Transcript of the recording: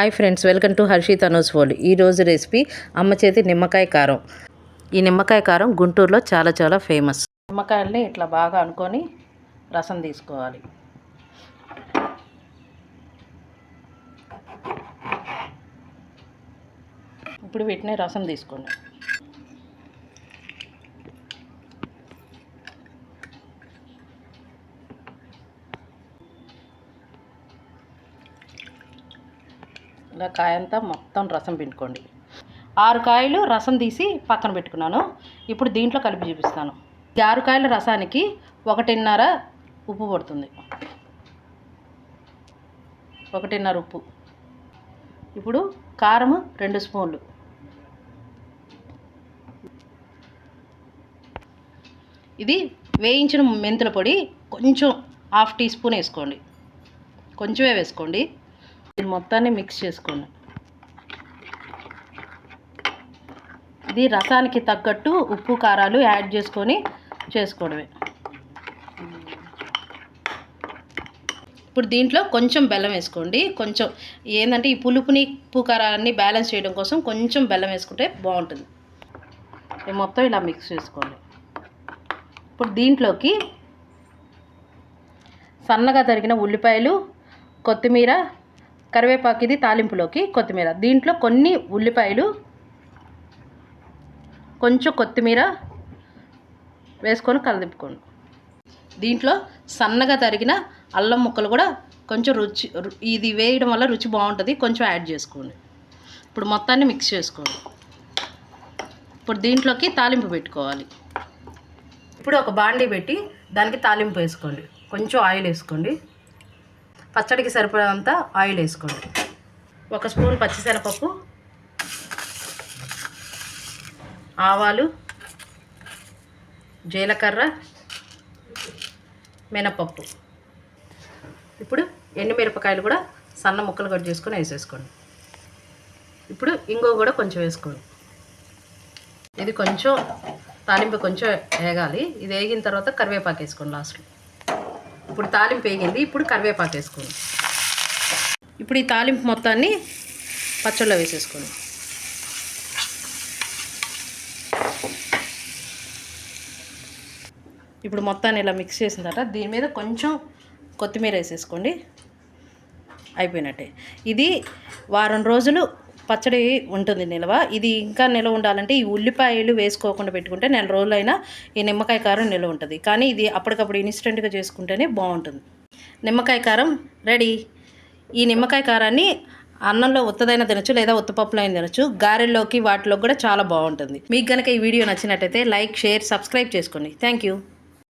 Hi friends welcome to Harshi Anu's world ఈరోజు recipe అమ్మ చేతి నిమ్మకాయ కారం. ఈ నిమ్మకాయ కారం గుంటూరులో చాలా చాలా ఫేమస్ నిమ్మకాయల్ని ఇట్లా బాగా అనుకొని రసం తీసుకోవాలి. ఇప్పుడు వీటిని రసం తీసుకోండి. ఇలా కాయంతా మొత్తం రసం పిండుకోండి. ఆరు కాయలు రసం తీసి పక్కన పెట్టుకున్నాను. ఇప్పుడు దీంట్లో కలిపి చూపిస్తాను. ఈ ఆరు కాయల రసానికి ఒకటిన్నర ఉప్పు పడుతుంది. ఒకటిన్నర ఉప్పు. ఇప్పుడు కారం రెండు స్పూన్లు. ఇది వేయించిన మెంతుల పొడి కొంచెం హాఫ్ టీ స్పూన్ వేసుకోండి. కొంచెమే వేసుకోండి. మొత్తాన్ని మిక్స్ చేసుకోండి. ఇది రసానికి తగ్గట్టు ఉప్పు కారాలు యాడ్ చేసుకొని చేసుకోవడమే. ఇప్పుడు దీంట్లో కొంచెం బెల్లం వేసుకోండి. కొంచెం ఏంటంటే ఈ పులుపుని ఉప్పు కారాలన్నీ బ్యాలెన్స్ చేయడం కోసం కొంచెం బెల్లం వేసుకుంటే బాగుంటుంది. మొత్తం ఇలా మిక్స్ చేసుకోండి. ఇప్పుడు దీంట్లోకి సన్నగా తరిగిన ఉల్లిపాయలు కొత్తిమీర కరివేపాకు ఇది తాలింపులోకి కొత్తిమీర. దీంట్లో కొన్ని ఉల్లిపాయలు కొంచెం కొత్తిమీర వేసుకొని కలదిప్పుకోండి దీంట్లో సన్నగా తరిగిన అల్లం ముక్కలు కూడా కొంచెం రుచి ఇది వేయడం వల్ల రుచి బాగుంటుంది. కొంచెం యాడ్ చేసుకోండి. ఇప్పుడు మొత్తాన్ని మిక్స్ చేసుకోండి. ఇప్పుడు దీంట్లోకి తాలింపు పెట్టుకోవాలి. ఇప్పుడు ఒక బాండీ పెట్టి దానికి తాలింపు వేసుకోండి. కొంచెం ఆయిల్ వేసుకోండి. పచ్చడికి సరిపడంత ఆయిల్ వేసుకోండి. ఒక స్పూన్ పచ్చిశనగపప్పు ఆవాలు జీలకర్ర మినపప్పు. ఇప్పుడు ఎండుమిరపకాయలు కూడా సన్న ముక్కలు కట్ చేసుకొని వేసేసుకోండి. ఇప్పుడు ఇంగో కూడా కొంచెం వేసుకోండి. ఇది కొంచెం తాలింపు కొంచెం వేగాలి. ఇది వేగిన తర్వాత కరివేపాకు వేసుకోండి లాస్ట్లో. ఇప్పుడు తాలింపు వేగింది ఇప్పుడు కరివేపాకు వేసుకోండి. ఇప్పుడు ఈ తాలింపు మొత్తాన్ని పచ్చళ్ళలో వేసేసుకోండి. ఇప్పుడు మొత్తాన్ని ఇలా మిక్స్ చేసిన తర్వాత దీని మీద కొంచెం కొత్తిమీర వేసేసుకోండి. అయిపోయినట్టే. ఇది వారం రోజులు పచ్చడి ఉంటుంది నిల్వ. ఇది ఇంకా నిల్వ ఉండాలంటే ఈ ఉల్లిపాయలు వేసుకోకుండా పెట్టుకుంటే నెల రోజులైనా ఈ నిమ్మకాయ కారం నిల్వ ఉంటుంది. కానీ ఇది అప్పటికప్పుడు ఇన్స్టెంట్గా చేసుకుంటేనే బాగుంటుంది. నిమ్మకాయ కారం రెడీ. ఈ నిమ్మకాయ కారాన్ని అన్నంలో ఉత్తదైన తినచ్చు లేదా ఉత్తపప్పులో అయిన తినచ్చు. గారెల్లోకి వాటిలో కూడా చాలా బాగుంటుంది. మీకు కనుక ఈ వీడియో నచ్చినట్టయితే లైక్ షేర్ సబ్స్క్రైబ్ చేసుకోండి. Thank you